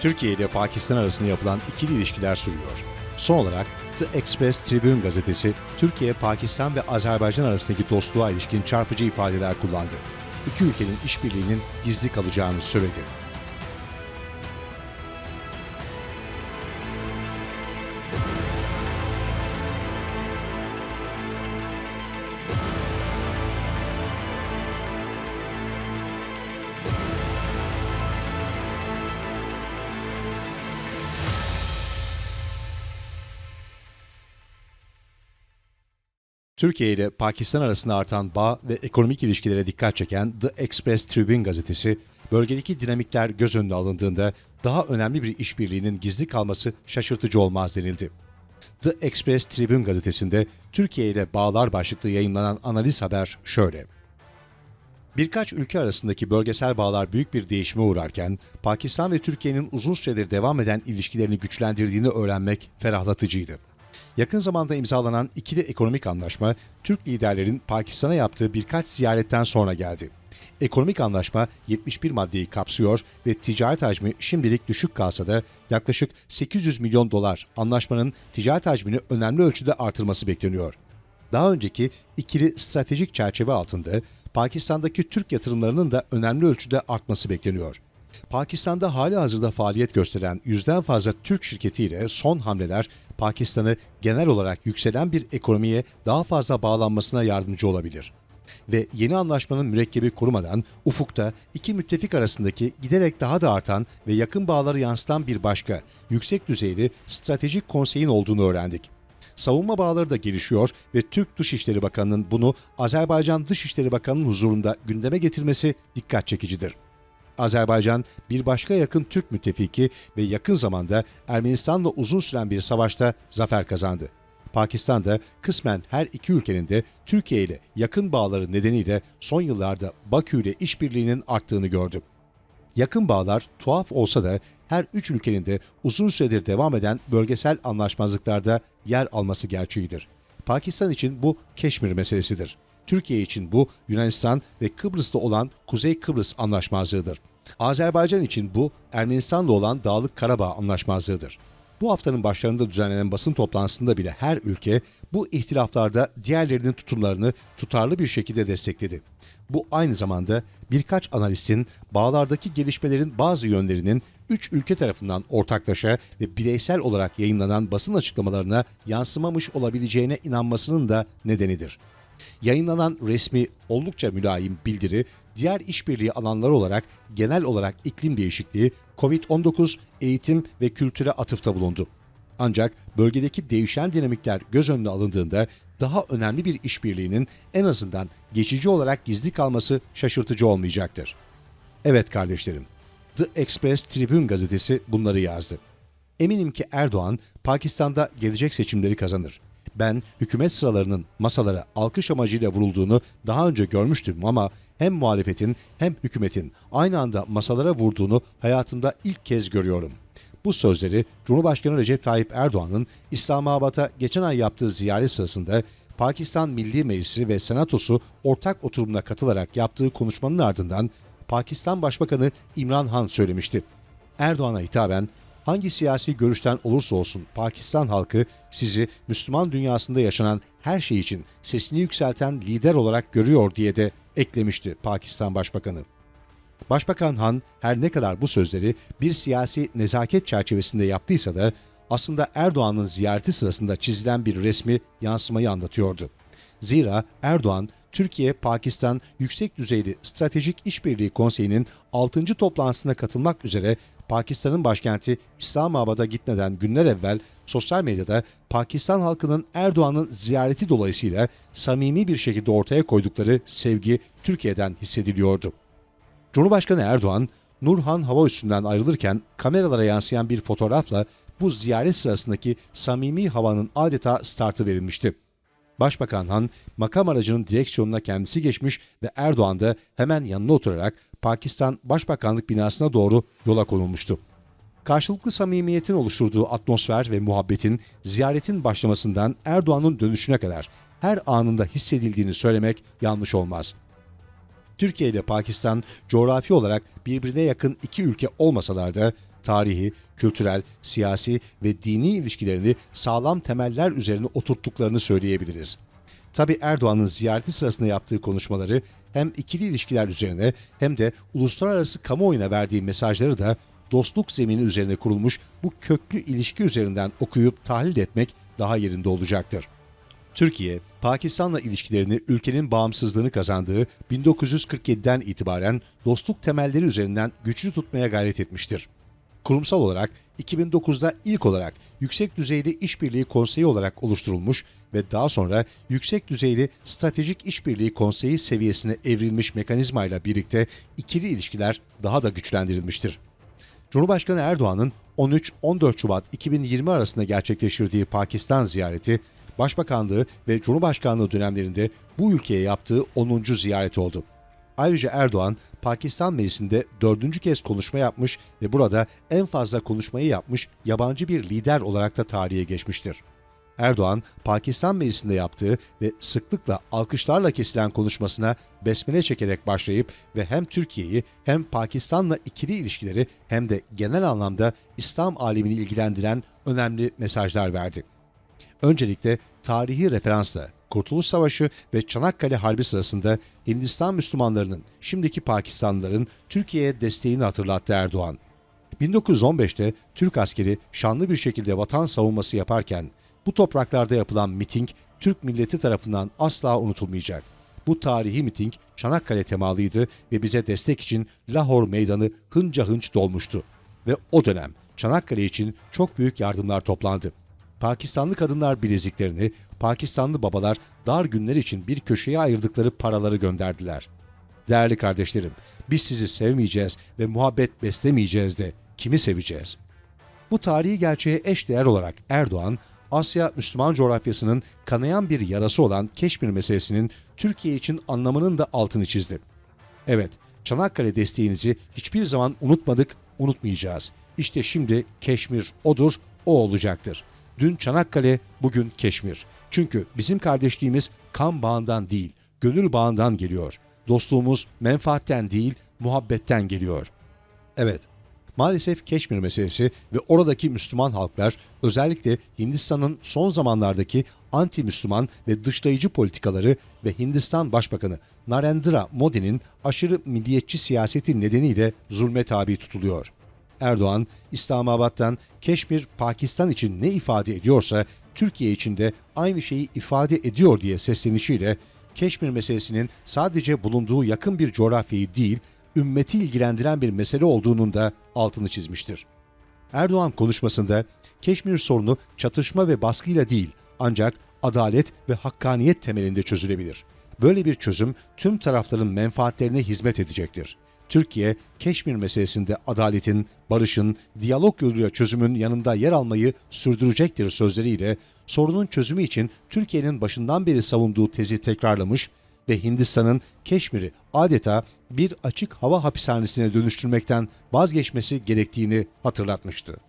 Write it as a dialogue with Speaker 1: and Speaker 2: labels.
Speaker 1: Türkiye ile Pakistan arasında yapılan ikili ilişkiler sürüyor. Son olarak The Express Tribune gazetesi Türkiye, Pakistan ve Azerbaycan arasındaki dostluğa ilişkin çarpıcı ifadeler kullandı. İki ülkenin işbirliğinin gizli kalacağını söyledi. Türkiye ile Pakistan arasında artan bağ ve ekonomik ilişkilere dikkat çeken The Express Tribune gazetesi, bölgedeki dinamikler göz önüne alındığında daha önemli bir işbirliğinin gizli kalması şaşırtıcı olmaz denildi. The Express Tribune gazetesinde Türkiye ile bağlar başlıklı yayınlanan analiz haber şöyle. Birkaç ülke arasındaki bölgesel bağlar büyük bir değişime uğrarken, Pakistan ve Türkiye'nin uzun süredir devam eden ilişkilerini güçlendirdiğini öğrenmek ferahlatıcıydı. Yakın zamanda imzalanan ikili ekonomik anlaşma, Türk liderlerin Pakistan'a yaptığı birkaç ziyaretten sonra geldi. Ekonomik anlaşma 71 maddeyi kapsıyor ve ticaret hacmi şimdilik düşük kalsa da yaklaşık 800 milyon dolar anlaşmanın ticaret hacmini önemli ölçüde artırması bekleniyor. Daha önceki ikili stratejik çerçeve altında Pakistan'daki Türk yatırımlarının da önemli ölçüde artması bekleniyor. Pakistan'da hali hazırda faaliyet gösteren yüzden fazla Türk şirketiyle son hamleler Pakistan'ı genel olarak yükselen bir ekonomiye daha fazla bağlanmasına yardımcı olabilir. Ve yeni anlaşmanın mürekkebi kurumadan ufukta iki müttefik arasındaki giderek daha da artan ve yakın bağları yansıtan bir başka yüksek düzeyli stratejik konseyin olduğunu öğrendik. Savunma bağları da gelişiyor ve Türk Dışişleri Bakanı'nın bunu Azerbaycan Dışişleri Bakanı'nın huzurunda gündeme getirmesi dikkat çekicidir. Azerbaycan bir başka yakın Türk müttefiki ve yakın zamanda Ermenistan'la uzun süren bir savaşta zafer kazandı. Pakistan da kısmen her iki ülkenin de Türkiye ile yakın bağları nedeniyle son yıllarda Bakü ile işbirliğinin arttığını gördü. Yakın bağlar tuhaf olsa da her üç ülkenin de uzun süredir devam eden bölgesel anlaşmazlıklarda yer alması gerçeğidir. Pakistan için bu Keşmir meselesidir. Türkiye için bu Yunanistan ve Kıbrıs'ta olan Kuzey Kıbrıs anlaşmazlığıdır. Azerbaycan için bu Ermenistan'la olan Dağlık Karabağ anlaşmazlığıdır. Bu haftanın başlarında düzenlenen basın toplantısında bile her ülke bu ihtilaflarda diğerlerinin tutumlarını tutarlı bir şekilde destekledi. Bu aynı zamanda birkaç analistin bağlardaki gelişmelerin bazı yönlerinin üç ülke tarafından ortaklaşa ve bireysel olarak yayınlanan basın açıklamalarına yansımamış olabileceğine inanmasının da nedenidir. Yayınlanan resmi oldukça mülayim bildiri diğer işbirliği alanları olarak genel olarak iklim değişikliği, Covid-19, eğitim ve kültüre atıfta bulundu. Ancak bölgedeki değişen dinamikler göz önüne alındığında daha önemli bir işbirliğinin en azından geçici olarak gizli kalması şaşırtıcı olmayacaktır. Evet kardeşlerim, The Express Tribune gazetesi bunları yazdı. Eminim ki Erdoğan Pakistan'da gelecek seçimleri kazanır. Ben hükümet sıralarının masalara alkış amacıyla vurulduğunu daha önce görmüştüm ama hem muhalefetin hem hükümetin aynı anda masalara vurduğunu hayatımda ilk kez görüyorum. Bu sözleri Cumhurbaşkanı Recep Tayyip Erdoğan'ın İslamabad'a geçen ay yaptığı ziyaret sırasında Pakistan Milli Meclisi ve Senatosu ortak oturumuna katılarak yaptığı konuşmanın ardından Pakistan Başbakanı İmran Han söylemişti. Erdoğan'a hitaben hangi siyasi görüşten olursa olsun Pakistan halkı sizi Müslüman dünyasında yaşanan her şey için sesini yükselten lider olarak görüyor diye de eklemişti Pakistan Başbakanı. Başbakan Han her ne kadar bu sözleri bir siyasi nezaket çerçevesinde yaptıysa da aslında Erdoğan'ın ziyareti sırasında çizilen bir resmi yansımayı anlatıyordu. Zira Erdoğan Türkiye-Pakistan Yüksek Düzeyli Stratejik İşbirliği Konseyi'nin 6. toplantısına katılmak üzere Pakistan'ın başkenti İslamabad'a gitmeden günler evvel sosyal medyada Pakistan halkının Erdoğan'ın ziyareti dolayısıyla samimi bir şekilde ortaya koydukları sevgi Türkiye'den hissediliyordu. Cumhurbaşkanı Erdoğan, Nurhan hava üssünden ayrılırken kameralara yansıyan bir fotoğrafla bu ziyaret sırasındaki samimi havanın adeta startı verilmişti. Başbakan Han makam aracının direksiyonuna kendisi geçmiş ve Erdoğan da hemen yanına oturarak Pakistan Başbakanlık binasına doğru yola konulmuştu. Karşılıklı samimiyetin oluşturduğu atmosfer ve muhabbetin ziyaretin başlamasından Erdoğan'ın dönüşüne kadar her anında hissedildiğini söylemek yanlış olmaz. Türkiye ile Pakistan coğrafi olarak birbirine yakın iki ülke olmasalar da tarihi, kültürel, siyasi ve dini ilişkilerini sağlam temeller üzerine oturttuklarını söyleyebiliriz. Tabi Erdoğan'ın ziyareti sırasında yaptığı konuşmaları hem ikili ilişkiler üzerine hem de uluslararası kamuoyuna verdiği mesajları da dostluk zemini üzerine kurulmuş bu köklü ilişki üzerinden okuyup tahlil etmek daha yerinde olacaktır. Türkiye, Pakistan'la ilişkilerini ülkenin bağımsızlığını kazandığı 1947'den itibaren dostluk temelleri üzerinden güçlü tutmaya gayret etmiştir. Kurumsal olarak 2009'da ilk olarak Yüksek Düzeyli İşbirliği Konseyi olarak oluşturulmuş ve daha sonra Yüksek Düzeyli Stratejik İşbirliği Konseyi seviyesine evrilmiş mekanizmayla birlikte ikili ilişkiler daha da güçlendirilmiştir. Cumhurbaşkanı Erdoğan'ın 13-14 Şubat 2020 arasında gerçekleştirdiği Pakistan ziyareti, Başbakanlığı ve Cumhurbaşkanlığı dönemlerinde bu ülkeye yaptığı 10. ziyaret oldu. Ayrıca Erdoğan, Pakistan Meclisi'nde dördüncü kez konuşma yapmış ve burada en fazla konuşmayı yapmış yabancı bir lider olarak da tarihe geçmiştir. Erdoğan, Pakistan Meclisi'nde yaptığı ve sıklıkla alkışlarla kesilen konuşmasına besmele çekerek başlayıp ve hem Türkiye'yi hem Pakistan'la ikili ilişkileri hem de genel anlamda İslam alemini ilgilendiren önemli mesajlar verdi. Öncelikle tarihi referansla Kurtuluş Savaşı ve Çanakkale Harbi sırasında Hindistan Müslümanlarının, şimdiki Pakistanlıların Türkiye'ye desteğini hatırlattı Erdoğan. 1915'te Türk askeri şanlı bir şekilde vatan savunması yaparken bu topraklarda yapılan miting Türk milleti tarafından asla unutulmayacak. Bu tarihi miting Çanakkale temalıydı ve bize destek için Lahor meydanı hınca hınç dolmuştu. Ve o dönem Çanakkale için çok büyük yardımlar toplandı. Pakistanlı kadınlar bileziklerini, Pakistanlı babalar dar günler için bir köşeye ayırdıkları paraları gönderdiler. Değerli kardeşlerim, biz sizi sevmeyeceğiz ve muhabbet beslemeyeceğiz de kimi seveceğiz? Bu tarihi gerçeğe eş değer olarak Erdoğan, Asya Müslüman coğrafyasının kanayan bir yarası olan Keşmir meselesinin Türkiye için anlamının da altını çizdi. Evet, Çanakkale desteğinizi hiçbir zaman unutmadık, unutmayacağız. İşte şimdi Keşmir odur, o olacaktır. Dün Çanakkale, bugün Keşmir. Çünkü bizim kardeşliğimiz kan bağından değil, gönül bağından geliyor. Dostluğumuz menfaatten değil, muhabbetten geliyor. Evet, maalesef Keşmir meselesi ve oradaki Müslüman halklar özellikle Hindistan'ın son zamanlardaki anti-Müslüman ve dışlayıcı politikaları ve Hindistan Başbakanı Narendra Modi'nin aşırı milliyetçi siyaseti nedeniyle zulme tabi tutuluyor. Erdoğan, İslamabad'dan Keşmir Pakistan için ne ifade ediyorsa Türkiye için de aynı şeyi ifade ediyor diye seslenişiyle Keşmir meselesinin sadece bulunduğu yakın bir coğrafyayı değil, ümmeti ilgilendiren bir mesele olduğunun da altını çizmiştir. Erdoğan konuşmasında Keşmir sorunu çatışma ve baskıyla değil ancak adalet ve hakkaniyet temelinde çözülebilir. Böyle bir çözüm tüm tarafların menfaatlerine hizmet edecektir. Türkiye, Keşmir meselesinde adaletin, barışın, diyalog yoluyla çözümün yanında yer almayı sürdürecektir sözleriyle sorunun çözümü için Türkiye'nin başından beri savunduğu tezi tekrarlamış ve Hindistan'ın Keşmir'i adeta bir açık hava hapishanesine dönüştürmekten vazgeçmesi gerektiğini hatırlatmıştı.